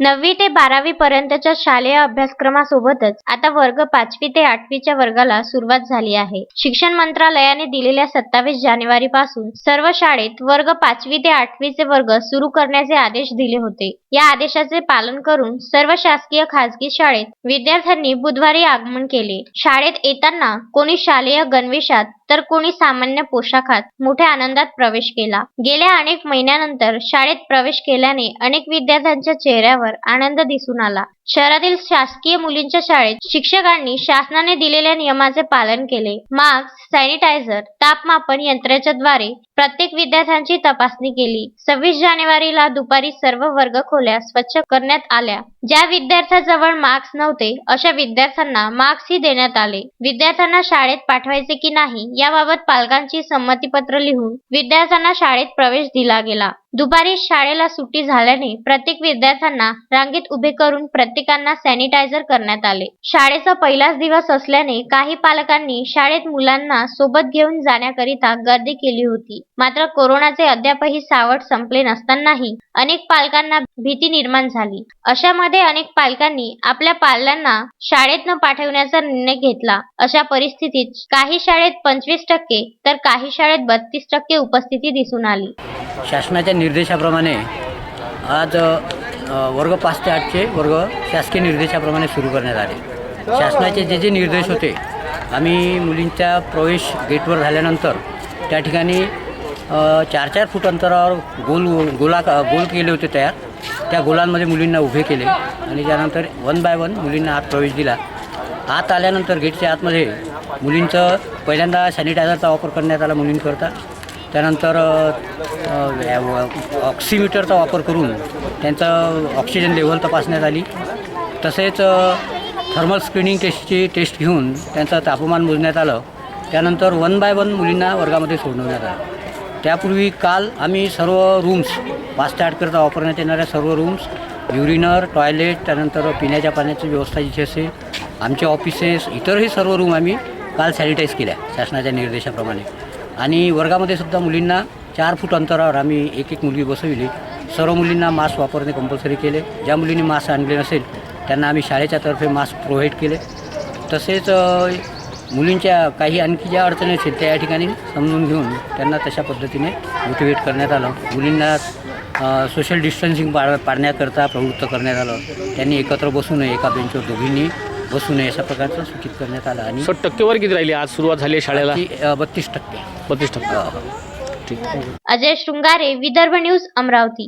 नववी ते बारावी पर्यंतच्या शालेय अभ्यासक्रमासोबतच आता वर्ग पाचवी ते आठवीच्या वर्गाला सुरुवात झाली आहे. शिक्षण मंत्रालयाने दिलेल्या सत्तावीस जानेवारी पासून सर्व शाळेत वर्ग पाचवी ते आठवीचे वर्ग सुरू करण्याचे आदेश दिले होते. या आदेशाचे पालन करून सर्व शासकीय खासगी शाळेत विद्यार्थ्यांनी बुधवारी आगमन केले. शाळेत येताना कोणी शालेय गणवेशात तर कोणी सामान्य पोशाखात मोठ्या आनंदात प्रवेश केला. गेल्या अनेक महिन्यानंतर शाळेत प्रवेश केल्याने अनेक विद्यार्थ्यांच्या चेहऱ्यावर आनंद दिसून आला. शहरातील शासकीय मुलींच्या शाळेत शिक्षकांनी शासनाने दिलेल्या नियमाचे पालन केले. मास्क सॅनिटायझर तापमापन यंत्राच्या द्वारे प्रत्येक विद्यार्थ्यांची तपासणी केली. सव्वीस जानेवारीला दुपारी सर्व वर्ग खोल्या स्वच्छ करण्यात आल्या. ज्या विद्यार्थ्याजवळ मास्क नव्हते अशा विद्यार्थ्यांना मास्कही देण्यात आले. विद्यार्थ्यांना शाळेत पाठवायचे की नाही याबाबत पालकांची संमतीपत्र लिहून विद्यार्थ्यांना शाळेत प्रवेश दिला गेला. दुपारी शाळेला सुट्टी झाल्याने प्रत्येक विद्यार्थ्यांना रांगेत उभे करून प्रत्येकांना सॅनिटायझर करण्यात आले. शाळेचा पहिलाच दिवस असल्याने काही पालकांनी शाळेत मुलांना सोबत घेऊन जाण्याकरिता गर्दी केली होती. मात्र कोरोनाचे अद्यापही सावट संपले नसतानाही अनेक पालकांना भीती निर्माण झाली. अशामध्ये अनेक पालकांनी आपल्या पाल्यांना शाळेत न पाठवण्याचा निर्णय घेतला. अशा परिस्थितीत काही शाळेत पंचवीस टक्के तर काही शाळेत बत्तीस टक्के उपस्थिती दिसून आली. शासनाच्या निर्देशाप्रमाणे आज वर्ग पाच ते आठचे वर्ग शासकीय निर्देशाप्रमाणे सुरू करण्यात आले. शासनाचे जे जे निर्देश होते आम्ही मुलींच्या प्रवेश गेटवर झाल्यानंतर त्या ठिकाणी चार चार फूट अंतरावर गोल गोला गोल केले होते तयार. त्या गोलांमध्ये मुलींना उभे केले आणि त्यानंतर वन बाय वन मुलींना आत प्रवेश दिला. आत आल्यानंतर गेटच्या आतमध्ये मुलींचं पहिल्यांदा सॅनिटायझरचा वापर करण्यात आला मुलींकरता. त्यानंतर ऑक्सिमीटरचा वापर करून त्यांचं ऑक्सिजन लेवल तपासण्यात आली. तसेच थर्मल स्क्रीनिंग टेस्टची टेस्ट घेऊन त्यांचं तापमान मोजण्यात आलं. त्यानंतर वन बाय वन मुलींना वर्गामध्ये सोडवण्यात आलं. त्यापूर्वी काल आम्ही सर्व रूम्स पाच आठकरता वापरण्यात येणाऱ्या सर्व रूम्स युरिनर टॉयलेट त्यानंतर पिण्याच्या पाण्याची व्यवस्था जिथे असेल आमचे ऑफिसेस इतरही सर्व रूम आम्ही काल सॅनिटाईज केल्या शासनाच्या निर्देशाप्रमाणे. आणि वर्गामध्ये सुद्धा मुलींना चार फूट अंतरावर आम्ही एक एक मुलगी बसविली. सर्व मुलींना मास्क वापरणे कंपल्सरी केले. ज्या मुलींनी मास्क आणले नसेल त्यांना आम्ही शाळेच्या तर्फे मास्क प्रोव्हाइड केले. तसेच मुलींच्या काही आणखी ज्या अडचणी असतील त्या या ठिकाणी समजून घेऊन त्यांना तशा पद्धतीने मोटिवेट करण्यात आलं. मुलींना सोशल डिस्टन्सिंग पाळ पाळण्याकरता प्रवृत्त करण्यात आलं. त्यांनी एकत्र बसू नये एका बेंचवर दोघींनी. बसू नये अशा प्रकारचं सूचित करण्यात आलं आणि सर टक्केवारी किती राहिली? आज सुरुवात झाली आहे शाळेला? बत्तीस टक्के. बत्तीस टक्के. ठीक. अजय शृंगारे विदर्भ न्यूज अमरावती.